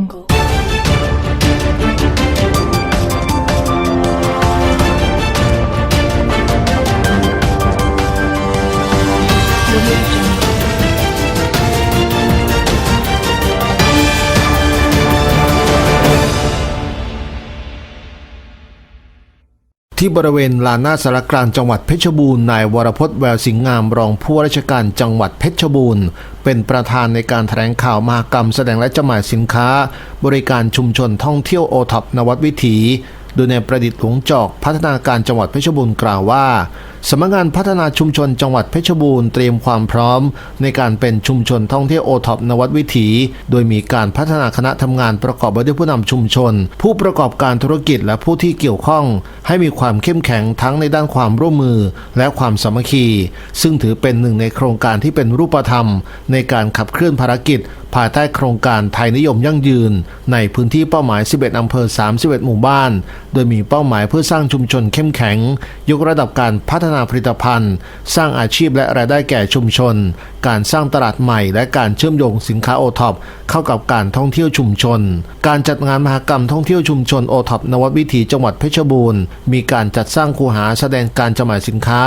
jungle. ที่บริเวณลานหน้าสารกลางจังหวัดเพชรบูรณ์นายวรพจน์แววสิงห์งามรองผู้ว่าราชการจังหวัดเพชรบูรณ์ เป็นประธานในการแถลงข่าวมหกรรมแสดงและจำหน่ายสินค้า บริการชุมชนท่องเที่ยวโอท็อปนวัดวิถี โดยในายประดิษฐ์หลวงจอกพัฒนาการจังหวัดเพชรบูรณ์กล่าวว่าสำนักงานพัฒนาชุมชนจังหวัดเพชรบูรณ์เตรียมความพร้อม ในการเป็นชุมชนท่องเที่ยวโอท็อปนวัดวิถี โดยมีการพัฒนาคณะทำงานประกอบไปด้วยผู้นำชุมชน ผู้ประกอบการธุรกิจและผู้ที่เกี่ยวข้อง ให้มีความเข้มแข็งทั้งในด้านความร่วมมือและความสามัคคี ซึ่งถือเป็นหนึ่งในโครงการที่เป็นรูปธรรม ในการขับเคลื่อนภารกิจภายใต้โครงการไทยนิยมยั่งยืน ในพื้นที่เป้าหมาย 11 อำเภอ 31 หมู่บ้าน โดยมีเป้าหมายเพื่อสร้างชุมชนเข้มแข็ง ยกระดับการพัฒนาผลิตภัณฑ์ สร้างอาชีพและรายได้แก่ชุมชน การสร้างตลาดใหม่ และการเชื่อมโยงสินค้าโอท็อปเข้ากับการท่องเที่ยวชุมชน การจัดงานมหกรรมท่องเที่ยวชุมชนโอท็อปนวัดวิถีจังหวัดเพชรบูรณ์ มีการจัดสร้างคูหาแสดงการจำหน่ายสินค้า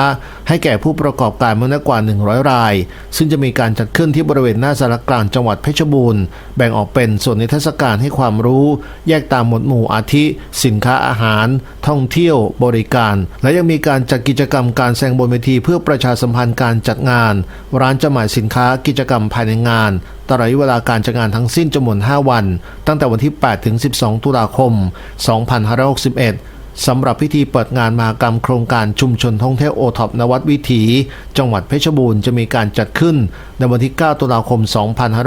ให้แก่ผู้ประกอบการมากกว่า 100 ราย ซึ่งจะมีการจัดขึ้นที่บริเวณหน้าสารกลางจังหวัดเพชรบูรณ์ แบ่งออกเป็นส่วนนิทรรศการให้ความรู้ แยกตามหมวดหมู่อาทิ สินค้าอาหาร ท่องเที่ยว บริการ และยังมีการจัดกิจกรรมการแสดงบนเวทีเพื่อประชาสัมพันธ์การจัดงาน ร้านจำหน่ายสินค้ากิจกรรมภายในงานตลอดเวลาการจัดงานทั้งสิ้นจำนวน 5 วัน ตั้งแต่วันที่ 8 ถึง 12 ตุลาคม 2561 สำหรับพิธีเปิดงานมากรรมโครงการชุมชนท่องเที่ยวโอท็อปนวัดวิถี จังหวัดเพชรบูรณ์จะมีการจัดขึ้นในวันที่ 9 ตุลาคม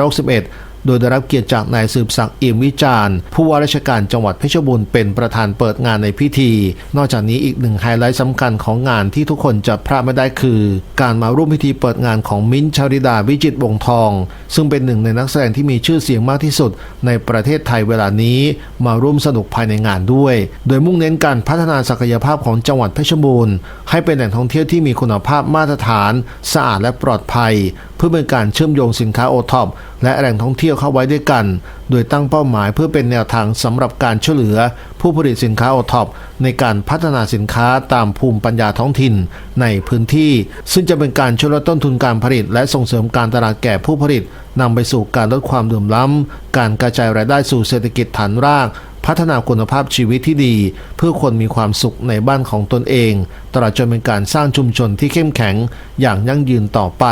2561 โดยได้รับเกียรติจากนายสืบศักดิ์เอี่ยมวิจารณ์ผู้ว่าราชการจังหวัดเพชรบูรณ์เป็นประธานเปิดงานในพิธี นอกจากนี้อีกหนึ่งไฮไลท์สำคัญของงานที่ทุกคนจะพลาดไม่ได้คือ การมาร่วมพิธีเปิดงานของมิ้นชาริดาวิจิตวงทอง ซึ่งเป็นหนึ่งในนักแสดงที่มีชื่อเสียงมากที่สุด ในประเทศไทยเวลานี้มาร่วมสนุกภายในงานด้วย โดยมุ่งเน้นการพัฒนาศักยภาพของจังหวัดเพชรบูรณ์ให้เป็นแหล่งท่องเที่ยวที่มีคุณภาพมาตรฐาน สะอาดและปลอดภัย เพื่อเป็นการเชื่อมโยงสินค้าโอท็อปและแหล่งท่องเที่ยวเข้าไว้ด้วยกัน โดยตั้งเป้าหมายเพื่อเป็นแนวทางสำหรับการช่วยเหลือ ผู้ผลิตสินค้าโอท็อปในการพัฒนาสินค้าตามภูมิปัญญาท้องถิ่นในพื้นที่ ซึ่งจะเป็นการช่วยลดต้นทุนการผลิต และส่งเสริมการตลาดแก่ผู้ผลิตนำไปสู่การลดความเหลื่อมล้ำ การกระจายรายได้สู่เศรษฐกิจฐานรากพัฒนาคุณภาพชีวิตที่ดี เพื่อคนมีความสุขในบ้านของตนเอง ตลอดจนเป็นการสร้างชุมชนที่เข้มแข็งอย่างยั่งยืนต่อไป